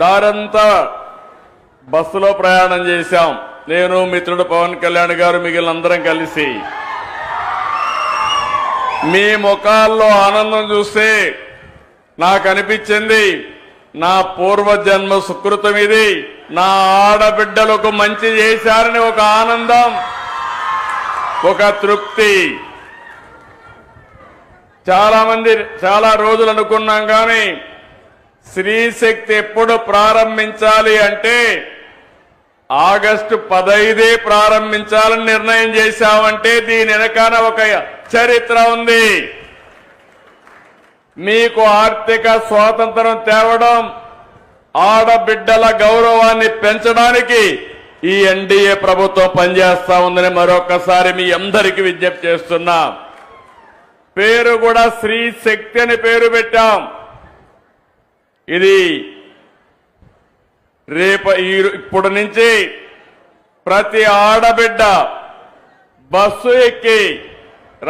దారంతా బస్సులో ప్రయాణం చేశాం. నేను మిత్రుడు పవన్ కళ్యాణ్ గారు మిగిలినందరం కలిసి. మీ ముఖాల్లో ఆనందం చూస్తే నాకు అనిపించింది నా పూర్వజన్మ సుకృతం ఇది. నా ఆడబిడ్డలకు మంచి చేశారని ఒక ఆనందం ఒక తృప్తి. చాలా మంది చాలా రోజులు అనుకున్నాం కానీ స్త్రీశక్తి ఎప్పుడు ప్రారంభించాలి అంటే ఆగస్టు పదైదే ప్రారంభించాలని నిర్ణయం చేశామంటే దీని వెనకాల ఒక చరిత్ర ఉంది. మీకు ఆర్థిక స్వాతంత్రం తేవడం ఆడబిడ్డల గౌరవాన్ని పెంచడానికి ఈ ఎన్డీఏ ప్రభుత్వం పనిచేస్తా ఉందని మరొకసారి మీ అందరికీ విజ్ఞప్తి చేస్తున్నా. పేరు కూడా స్త్రీ శక్తి అని పేరు పెట్టాం. ఇది రేపు ఈ ఇప్పుడు నుంచి ప్రతి ఆడబిడ్డ బస్సు ఎక్కి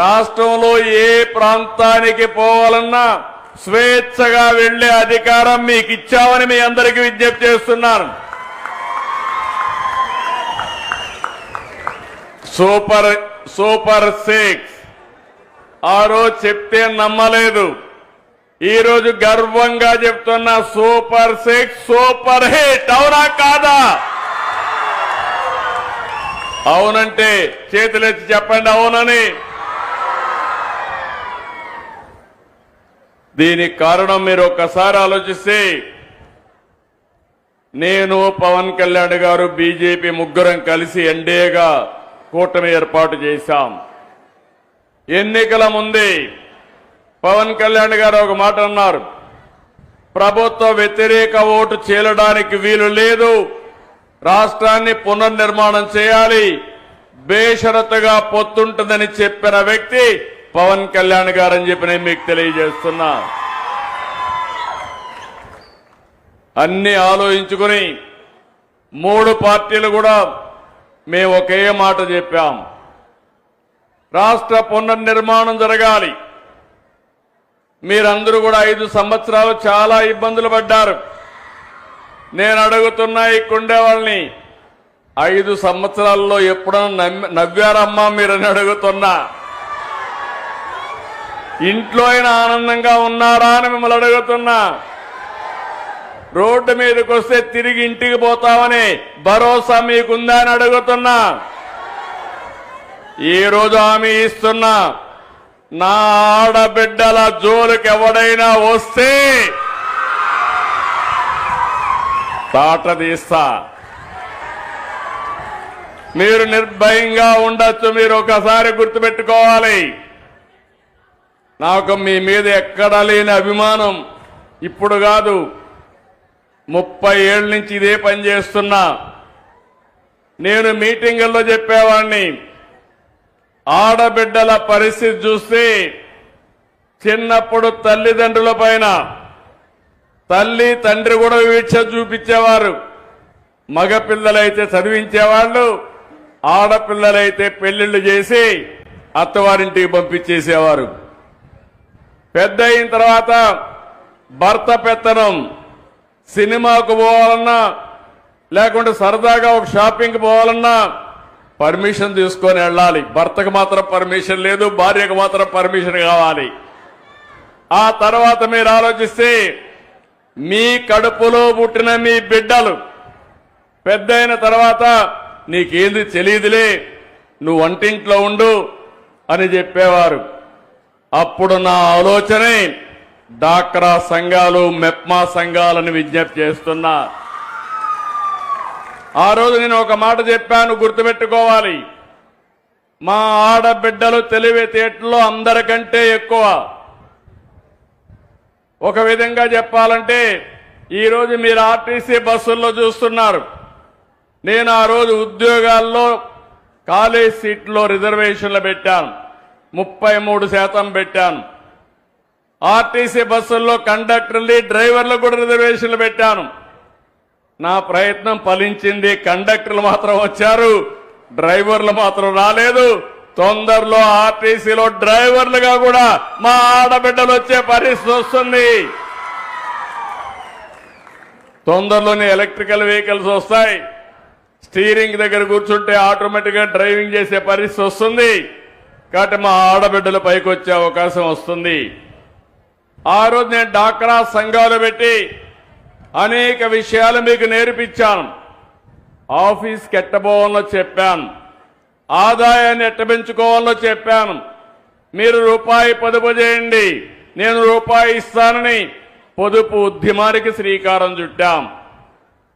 రాష్ట్రంలో ఏ ప్రాంతానికి పోవాలన్నా స్వేచ్ఛగా వెళ్ళే అధికారం మీకు ఇచ్చామని మీ అందరికీ విజ్ఞప్తి చేస్తున్నాను. Super super six. ఆ రోజు చెప్తే నమ్మలేదు. ఈరోజు గర్వంగా చెప్తున్న సూపర్ సిక్స్ సూపర్ హిట్ అవునా కాదా? అవునంటే చేతులెత్తి చెప్పండి అవునని. దీనికి కారణం మీరు ఒక్కసారి ఆలోచిస్తే నేను పవన్ కళ్యాణ్ గారు బీజేపీ ముగ్గురం కలిసి ఎన్డీఏగా కూటమి ఏర్పాటు చేశాం. ఎన్నికల ముందే పవన్ కళ్యాణ్ గారు ఒక మాట అన్నారు. ప్రభుత్వ వ్యతిరేక ఓటు చీలడానికి వీలు లేదు. రాష్ట్రాన్ని పునర్నిర్మాణం చేయాలి. బేషరతుగా పొత్తుంటుందని చెప్పిన వ్యక్తి పవన్ కళ్యాణ్ గారు అని చెప్పి నేను మీకు తెలియజేస్తున్నా. అన్ని ఆలోచించుకుని మూడు పార్టీలు కూడా మేము ఒకే మాట చెప్పాం. రాష్ట్ర పునర్నిర్మాణం జరగాలి. మీరందరూ కూడా ఐదు సంవత్సరాలు చాలా ఇబ్బందులు పడ్డారు. నేను అడుగుతున్నా ఇక్కడే వాళ్ళని ఐదు సంవత్సరాల్లో ఎప్పుడన్నా నవ్వారమ్మా మీరని అడుగుతున్నా. ఇంట్లో అయినా ఆనందంగా ఉన్నారా అని మిమ్మల్ని అడుగుతున్నా. రోడ్డు మీదకి వస్తే తిరిగి ఇంటికి పోతామని భరోసా మీకుందా అని అడుగుతున్నా. ఈరోజు రోజు హామీ ఇస్తున్నా? నా ఆడబిడ్డల జోలికి ఎవడైనా వస్తే తాట తీస్తా. మీరు నిర్భయంగా ఉండొచ్చు మీరు ఒకసారి గుర్తుపెట్టుకోవాలి. నాకు మీ మీద ఎక్కడా లేని అభిమానం ఇప్పుడు కాదు. ముప్పై ఏళ్ళ నుంచి ఇదే పని చేస్తున్నా. నేను మీటింగుల్లో చెప్పేవాడిని ఆడబిడ్డల పరిస్థితి చూస్తే చిన్నప్పుడు తల్లిదండ్రుల పైన తల్లి తండ్రి కూడా వీక్ష చూపించేవారు. మగపిల్లలైతే చదివించేవాళ్ళు ఆడపిల్లలైతే పెళ్ళిళ్ళు చేసి అత్తవారింటికి పంపించేసేవారు. పెద్ద అయిన తర్వాత భర్త పెత్తనం సినిమాకు పోవాలన్నా లేకుంటే సరదాగా ఒక షాపింగ్కి పోవాలన్నా పర్మిషన్ తీసుకొని వెళ్ళాలి. భర్తకు మాత్రం పర్మిషన్ లేదు భార్యకు మాత్రం పర్మిషన్ కావాలి. ఆ తర్వాత మీరు ఆలోచిస్తే మీ కడుపులో పుట్టిన మీ బిడ్డలు పెద్దయిన తర్వాత నీకేంది తెలియదులే నువ్వు వంటింట్లో ఉండు అని చెప్పేవారు. అప్పుడు నా ఆలోచనే డాక్రా సంఘాలు మెప్మా సంఘాలను విజ్ఞప్తి చేస్తున్నా ఆ రోజు నేను ఒక మాట చెప్పాను గుర్తుపెట్టుకోవాలి. మా ఆడబిడ్డలు తెలివితేటలో అందరికంటే ఎక్కువ. ఒక విధంగా చెప్పాలంటే ఈరోజు మీరు ఆర్టీసీ బస్సుల్లో చూస్తున్నారు. నేను ఆ రోజు ఉద్యోగాల్లో కాలేజ్ సీట్లో రిజర్వేషన్లు పెట్టాను. ముప్పై మూడు శాతం పెట్టాను. ఆర్టీసీ బస్సుల్లో కండక్టర్లు డ్రైవర్లు కూడా రిజర్వేషన్లు పెట్టాను. నా ప్రయత్నం ఫలించింది కండక్టర్లు మాత్రం వచ్చారు. డ్రైవర్లు మాత్రం రాలేదు. తొందరలో ఆర్టీసీలో డ్రైవర్లుగా కూడా మా ఆడబిడ్డలు వచ్చే పరిస్థితి వస్తుంది. తొందరలోనే ఎలక్ట్రికల్ వెహికల్స్ వస్తాయి. స్టీరింగ్ దగ్గర కూర్చుంటే ఆటోమేటిక్గా డ్రైవింగ్ చేసే పరిస్థితి వస్తుంది. కాబట్టి మా ఆడబిడ్డలు పైకి వచ్చే అవకాశం వస్తుంది. ఆ రోజు నేను డాక్రా సంఘాలు పెట్టి అనేక విషయాలు మీకు నేర్పించాను. ఆఫీస్కి ఎట్టబోవాలో చెప్పాను. ఆదాయాన్ని ఎట్ట పెంచుకోవాలో చెప్పాను. మీరు రూపాయి పొదుపు చేయండి. నేను రూపాయి ఇస్తానని పొదుపు ఉద్యమానికి శ్రీకారం చుట్టాం.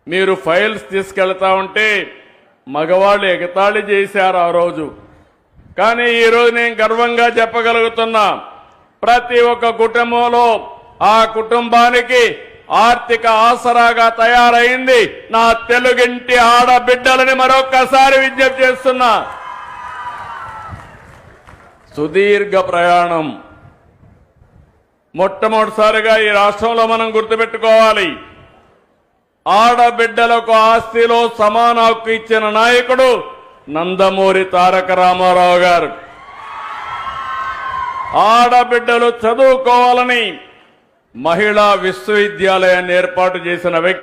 మీరు ఫైల్స్ తీసుకెళ్తా ఉంటే మగవాళ్ళు ఎగతాళి చేశారు ఆ రోజు. కానీ ఈరోజు నేను గర్వంగా చెప్పగలుగుతున్నా ప్రతి ఒక్క కుటుంబంలో ఆ కుటుంబానికి ఆర్థిక ఆసరాగా తయారైంది. నా తెలుగింటి ఆడబిడ్డలని మరొక్కసారి విజ్ఞప్తి చేస్తున్నా. సుదీర్ఘ ప్రయాణం. మొట్టమొదటిసారిగా ఈ రాష్ట్రంలో మనం గుర్తుపెట్టుకోవాలి. ఆడబిడ్డలకు ఆస్తిలో సమాన హక్కు ఇచ్చిన నాయకుడు నందమూరి తారక రామారావు గారు. ఆడబిడ్డలు చదువుకోవాలని మహిళా విశ్వవిద్యాలయాన్ని ఏర్పాటు చేసిన వ్యక్తి